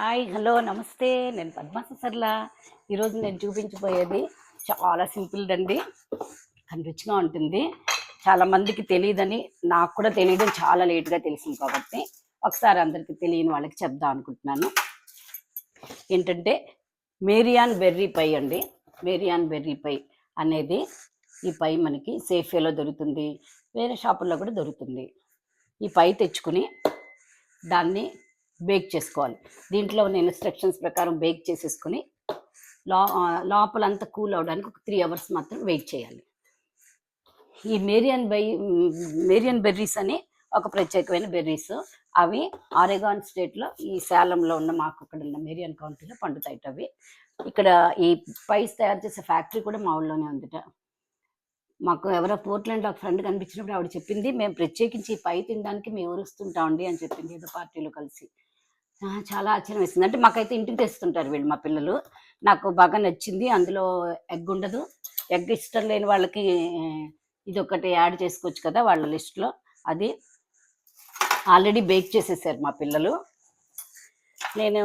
Hi hello నమస్తే. నేను పద్మాస సర్ల ఈరోజు నేను చూపించబోయేది చాలా సింపుల్ అండి. రుచిగా ఉంటుంది. చాలా మందికి తెలియదని నాకు కూడా తెలియడం చాలా లేట్గా తెలిసింది కాబట్టి ఒకసారి అందరికీ తెలియని వాళ్ళకి చెప్దాం అనుకుంటున్నాను. ఏంటంటే మేరియాన్ బెర్రీ పై అండి. మేరియాన్ బెర్రీ పై అనేది ఈ పై మనకి సేఫ్వేలో దొరుకుతుంది. వేరే షాపుల్లో కూడా దొరుకుతుంది. ఈ పై తెచ్చుకుని దాన్ని బేక్ చేసుకోవాలి. దీంట్లో ఉన్న ఇన్స్ట్రక్షన్స్ ప్రకారం బేక్ చేసేసుకొని లో లోపలంతా కూల్ అవడానికి ఒక త్రీ అవర్స్ మాత్రం వెయిట్ చేయాలి. ఈ మేరియన్ బై మేరియన్ బెర్రీస్ అని ఒక ప్రత్యేకమైన బెర్రీస్. అవి ఆరెగాన్ స్టేట్లో ఈ సేలంలో ఉన్న మాకు అక్కడ ఉన్న మేరియన్ కౌంటీలో పండుతాయి అవి. ఇక్కడ ఈ పైస్ తయారు చేసే ఫ్యాక్టరీ కూడా మా ఊళ్ళోనే ఉందిట. మాకు ఎవరో పోర్ట్లాండ్ ఒక ఫ్రెండ్ కనిపించినప్పుడు ఆవిడ చెప్పింది మేము ప్రత్యేకించి ఈ పై తినడానికి మేము ఊరుస్తుంటామండి అని చెప్పింది ఏదో పార్టీలో కలిసి. చాలా ఆశ్చర్యం వేసింది. అంటే మాకైతే ఇంటికి తెస్తుంటారు వీళ్ళు మా పిల్లలు. నాకు బాగా నచ్చింది. అందులో ఎగ్ ఉండదు. ఎగ్ ఇష్టం లేని వాళ్ళకి ఇది ఒకటి యాడ్ చేసుకోవచ్చు కదా వాళ్ళ లిస్ట్లో. అది ఆల్రెడీ బేక్ చేసేసారు మా పిల్లలు. నేను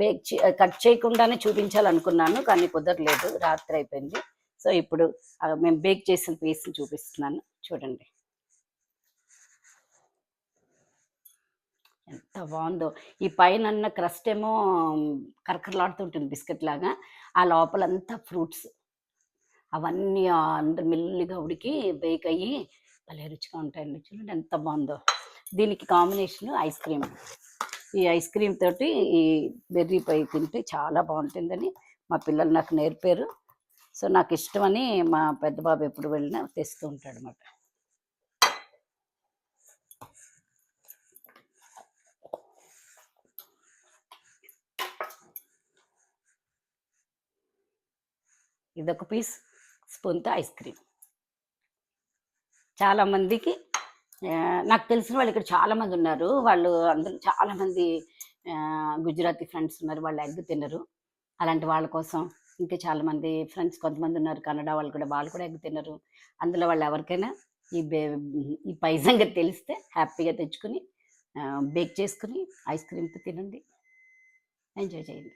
బేక్ కట్ చేయకుండానే చూపించాలనుకున్నాను కానీ కుదరలేదు. రాత్రి అయిపోయింది. సో ఇప్పుడు మేము బేక్ చేసిన పీస్ని చూపిస్తున్నాను. చూడండి. ఎంత బాగుందో. ఈ పైన క్రస్ట్ ఏమో కరకరలాడుతుంటుంది బిస్కెట్ లాగా. ఆ లోపలంతా ఫ్రూట్స్. అవన్నీ అందరు మెల్లిగా ఉడికి బేక్ అయ్యి భలే రుచిగా ఉంటాయండి. చూడండి ఎంత బాగుందో. దీనికి కాంబినేషన్ ఐస్ క్రీమ్. ఈ ఐస్ క్రీమ్ తోటి ఈ బెర్రీ పై తింటే చాలా బాగుంటుందని మా పిల్లలు నాకు నేర్పారు. సో నాకు ఇష్టమని మా పెద్ద బాబు ఎప్పుడు వెళ్ళినా తెస్తూ ఉంటాడు అన్నమాట ఇదొక పీస్ స్పూన్తో ఐస్ క్రీమ్. చాలా మందికి నాకు తెలిసిన వాళ్ళు ఇక్కడ చాలామంది ఉన్నారు. వాళ్ళు అందరూ చాలామంది గుజరాతీ ఫ్రెండ్స్ ఉన్నారు. వాళ్ళు ఎగ్ తినరు. అలాంటి వాళ్ళ కోసం ఇంకా చాలామంది ఫ్రెండ్స్ కొంతమంది ఉన్నారు. కన్నడ వాళ్ళు కూడా వాళ్ళు కూడా ఎగ్ తినరు. అందులో వాళ్ళు ఎవరికైనా ఈ బే ఈ పైజంగా తెలిస్తే హ్యాపీగా తెచ్చుకుని బేక్ చేసుకుని ఐస్ క్రీమ్తో తినండి. ఎంజాయ్ చేయండి.